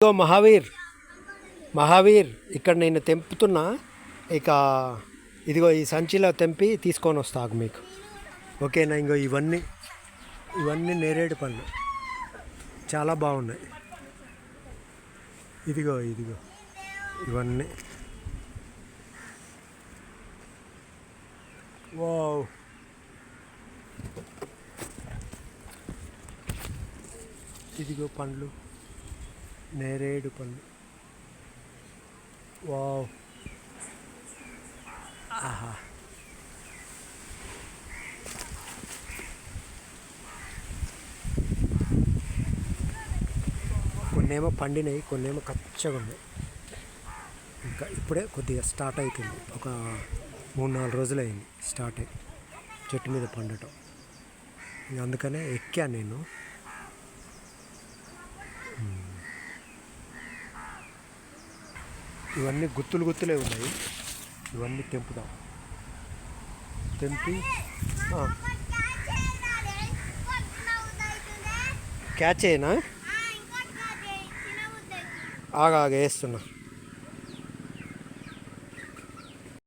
ఇదిగో మహావీర్ మహావీర్ ఇక్కడ నేను తెంపుతున్నా. ఇక ఇదిగో ఈ సంచిలో తెంపి తీసుకొని వస్తాకు మీకు. ఓకేనా? ఇంకో ఇవన్నీ ఇవన్నీ నేరేడు పళ్ళు. చాలా బాగున్నాయి. ఇదిగో ఇదిగో ఇవన్నీ. వావ్. ఇదిగో పండ్లు. నేరేడు పళ్ళు వావ్. ఆహా. కొన్నేమో పండినాయి కొన్నేమో కచ్చగా ఉన్నాయి ఇంకా ఇప్పుడే కొద్దిగా స్టార్ట్ అవుతుంది ఒక మూడు నాలుగు రోజులు అయింది స్టార్ట్ అయ్యి చెట్టు మీద పండటం. అందుకనే ఎక్కాను నేను. ఇవన్నీ గుత్తులు గుత్తులే ఉన్నాయి. ఇవన్నీ తెంపుదాం. తెంపి క్యాచ్ అయినా ఆగా ఆగా వేస్తున్నా.